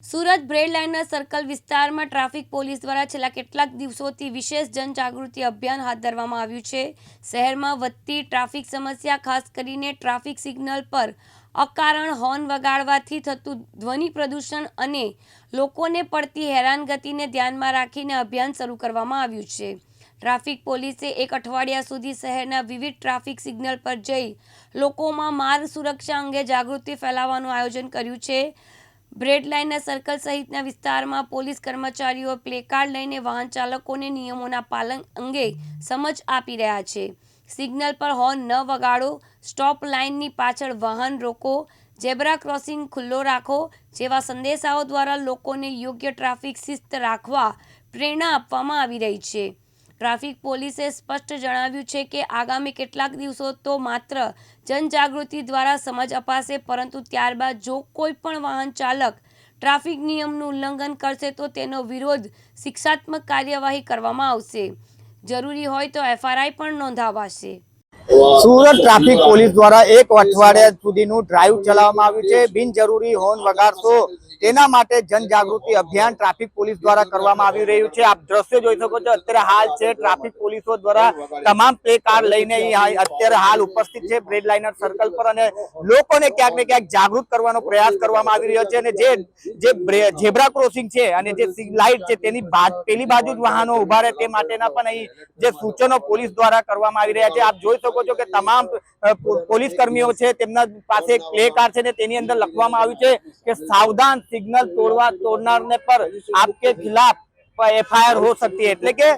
Surat bread લાઇનના circle વિસ્તારમાં traffic police દ્વારા છેલ્લા કેટલાક દિવસોથી વિશેષ જનજાગૃતિ અભિયાન હાથ ધરવામાં આવ્યું છે. શહેરમાં વધતી ટ્રાફિક સમસ્યા, ખાસ કરીને ટ્રાફિક સિગ્નલ પર અકારણ હોર્ન વગાડવાથી થતું ધ્વનિ પ્રદૂષણ અને લોકોને પડતી હેરાનગતિને ધ્યાનમાં રાખીને અભિયાન શરૂ કરવામાં આવ્યું છે. ટ્રાફિક પોલીસે એક અઠવાડિયા સુધી શહેરના વિવિધ ટ્રાફિક સિગ્નલ પર જઈ લોકોમાં માર્ગ સુરક્ષા અંગે જાગૃતિ ફેલાવવાનું આયોજન કર્યું છે. બ્રેડ લાઇનના સર્કલ સહિતના વિસ્તારમાં પોલીસ કર્મચારીઓ પ્લેકાર્ડ લઈને વાહન ચાલકોને નિયમોના પાલન અંગે સમજ આપી રહ્યા છે. સિગ્નલ પર હોર્ન ન વગાડો, સ્ટોપ લાઇનની પાછળ વાહન રોકો, ઝેબ્રા ક્રોસિંગ ખુલ્લો રાખો જેવા સંદેશાઓ દ્વારા લોકોને યોગ્ય ટ્રાફિક શિસ્ત રાખવા પ્રેરણા આપવામાં આવી રહી છે. ટ્રાફિક પોલીસે સ્પષ્ટ જણાવ્યું છે કે આગામી કેટલાક દિવસો તો માત્ર જનજાગૃતિ દ્વારા સમજ અપાશે, પરંતુ ત્યારબાદ જો કોઈ પણ વાહન ચાલક ટ્રાફિક નિયમનું ઉલ્લંઘન કરશે, તો તેનો વિરોધ શિક્ષાત્મક કાર્યવાહી કરવામાં આવશે. જરૂરી હોય તો એફઆરઆઈ પણ નોંધાવાશે. સુરત ટ્રાફિક પોલીસ દ્વારા એક અઠવાડિયા સુધીનું ડ્રાઈવ ચલાવવામાં આવ્યું છે. બિનજરૂરી હોર્ન વગાડશો તેના માટે જનજાગૃતિ અભિયાન ટ્રાફિક પોલીસ દ્વારા કરવામાં આવી રહ્યું છે. આપ દ્રશ્યો જોઈ શકો છો. અત્યારે હાલ છે ટ્રાફિક પોલીસો દ્વારા તમામ પ્લે કાર્ડ લઈને અત્યારે હાલ ઉપસ્થિત છે બ્રેડ લાઇનર સર્કલ પર અને લોકોને ક્યાંક ને ક્યાંક જાગૃત કરવાનો પ્રયાસ કરવામાં આવી રહ્યો છે. અને જે જે બ્રે- ઝેબ્રા ક્રોસિંગ છે અને જે લાઇટ છે તેની પેલી બાજુ જ વાહનો ઊભા રહે તે માટેના પણ અહીં જે સૂચનો પોલીસ દ્વારા કરવામાં આવી રહ્યા છે. આપ જોઈ શકો શકો છો કે તમામ પોલીસ કર્મીઓ છે, તેમના પાસે પ્લે કાર્ડ છે તેની અંદર લખવામાં આવ્યું છે કે સાવધાન સિગ્નલ તોડવા તોડનારને પર આપકે ખિલાફ એફઆઈઆર હો શકતી એટલે કે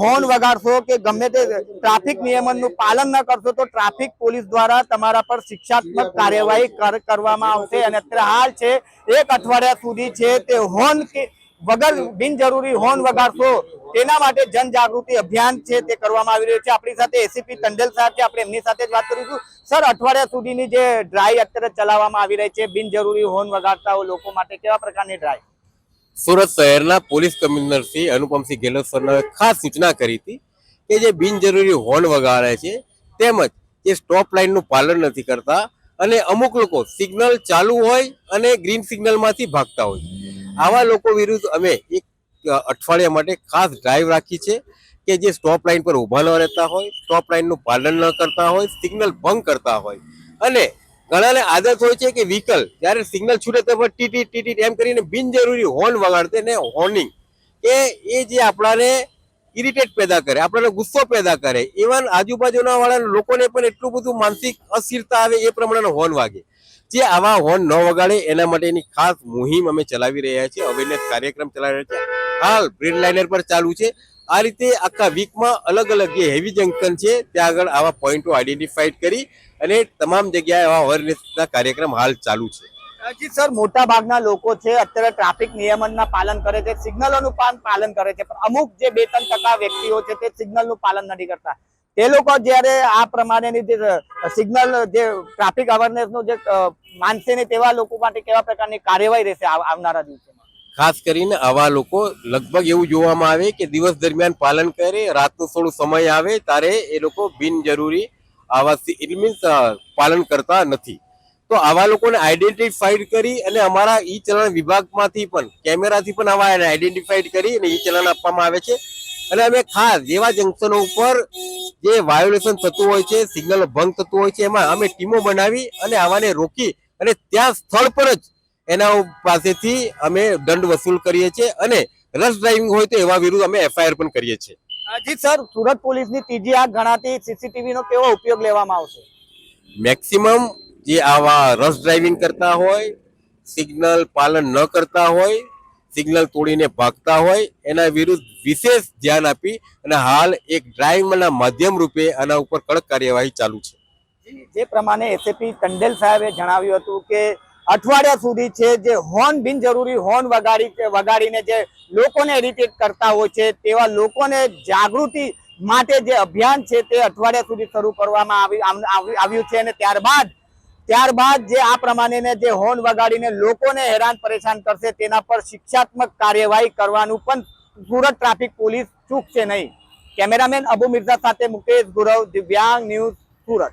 હોર્ન વગાડશો કે ગમે તે ટ્રાફિક નિયમનનું પાલન ના કરશો તો ટ્રાફિક પોલીસ દ્વારા તમારા પર શિક્ષાત્મક કાર્યવાહી કરવામાં આવશે. અને અત્યારે હાલ છે, એક અઠવાડિયા સુધી છે તે હોર્ન કે વગર બિનજરૂરી હોર્ન વગાડશો, તેના માટે જનજાગૃતિ અભિયાન છે તે કરવામાં આવી રહ્યું છે. આપણી સાથે એસીપી ટંડેલ સાહેબ છે. આપણે એમની સાથે જ વાત કરીશું. સર અઠવાડિયા સુધીની જે ડ્રાય અત્યારે ચલાવવામાં આવી રહી છે, બિનજરૂરી હોર્ન વગાડતા હોય લોકો માટે કેવા પ્રકારની ડ્રાય સુરત શહેરના પોલીસ કમિશનર શ્રી અનુપમસિંહ ગેહલોત સરને ખાસ સૂચના કરી હતી કે જે બિનજરૂરી હોર્ન વગાડે છે, તેમજ જે સ્ટોપ લાઇનનું પાલન નથી કરતા અને અમુક લોકો સિગ્નલ ચાલુ હોય અને ગ્રીન સિગ્નલમાંથી ભાગતા હોય. આવા લોકો વિરુદ્ધ અમે એક અઠવાડિયા માટે ખાસ ડ્રાઈવ રાખી છે કે જે સ્ટોપ લાઇન પર ઊભા ન રહેતા હોય સ્ટોપ લાઇનનું પાલન ન કરતા હોય સિગ્નલ ભંગ કરતા હોય. અને ઘણાને આદત હોય છે કે વ્હીકલ જ્યારે સિગ્નલ છૂટે તો ટીટી ટીટી એમ કરીને બિનજરૂરી હોર્ન વગાડતે ને હોર્નિંગ કે એ જે આપણાને ઇરિટેટ પેદા કરે, આપણને ગુસ્સો પેદા કરે ઇવન આજુબાજુના વાળા લોકોને પણ એટલું બધું માનસિક અસ્થિરતા આવે એ પ્રમાણેનો હોર્ન વાગે. જે આવા હોર્ન ન વગાડે, એના માટેની ખાસ મુહિમ અમે ચલાવી રહ્યા છીએ અવેરનેસ કાર્યક્રમ ચલાવી રહ્યા છીએ. હાલ બ્રેડ લાઇનર પર ચાલુ છે. આ રીતે આખા વીકમાં અલગ અલગ જે હેવી જંકશન છે, ત્યાં આગળ આવા પોઈન્ટો આઈડેન્ટિફાઈડ કરી અને તમામ જગ્યાએ આવા અવેરનેસના કાર્યક્રમ હાલ ચાલુ છે. હજી સર મોટા ભાગના લોકો છે, અત્યારે ટ્રાફિક નિયમનના પાલન કરે છે સિગ્નલોનું પાલન કરે છે, પણ અમુક જે બે ત્રણ ટકા વ્યક્તિઓ છે, તે સિગ્નલનું પાલન નથી કરતા. તે લોકો જ્યારે આ પ્રમાણેની જે સિગ્નલ જે ટ્રાફિક અવેરનેસનું જે માનશે ને તેવા લોકો માટે કેવા પ્રકારની કાર્યવાહી રહેશે આવ- આવનારા દિવસોમાં? ખાસ કરીને આવા લોકો લગભગ એવું જોવામાં આવે કે દિવસ દરમિયાન પાલન કરે, રાતનું થોડું સમય આવે ત્યારે એ લોકો બિનજરૂરી આવા ઇટ પાલન કરતા નથી. તો આવા લોકોને આઈડેન્ટિફાઈડ કરી અને અમારા ઈ ચલણ વિભાગમાંથી પણ, કેમેરાથી પણ આવા આઈડેન્ટિફાઈડ કરી અને ઈ ચલણ આપવામાં આવે છે. અને અમે ખાસ જેવા જંકશનો ઉપર જે વાયોલેશન થતું હોય છે સિગ્નલ ભંગ થતું હોય છે એમાં અમે ટીમો બનાવી અને આવાને રોકી અને ત્યાં સ્થળ પર જ એના પાસેથી અમે દંડ વસૂલ કરીએ છીએ અને રશ ડ્રાઇવિંગ હોય તો એવા વિરુદ્ધ અમે એફઆઈઆર પણ કરીએ છીએ. જી સર સુરત પોલીસની ત્રીજી આગ ગણાતી સીસીટીવીનો કેવો ઉપયોગ લેવામાં આવશે? મેક્સિમમ જે આવા રશ ડ્રાઇવિંગ કરતા હોય સિગ્નલ પાલન ન કરતા હોય સિગ્નલ તોડીને ભાગતા હોય એના વિરુદ્ધ વિશેષ ધ્યાન આપી અને હાલ એક ડ્રાઇવના માધ્યમ રૂપે આના ઉપર કડક કાર્યવાહી ચાલુ છે. જે પ્રમાણે એસએપી ટંડેલ સાહેબે જણાવ્યું હતું કે અઠવાડિયા સુધી છે જે હોર્ન બિનજરૂરી હોર્ન વગાડી વગાડીને જે લોકોને ઇરિટેટ કરતા હોય છે તેવા લોકોને જાગૃતિ માટે જે અભિયાન છે તે અઠવાડિયા સુધી શરૂ કરવામાં આવી આવ્યું છે અને ત્યારબાદ ત્યારબાદ જે આ પ્રમાણેને જે હોર્ન વગાડીને લોકોને હેરાન પરેશાન કરશે તેના પર શિક્ષાત્મક કાર્યવાહી કરવાનું પણ સુરત ટ્રાફિક પોલીસ ચૂકશે નહીં. કેમેરામેન અબુ મિર્ઝા સાથે મુકેશ ગુરવ, દિવ્યાંગ ન્યૂઝ સુરત.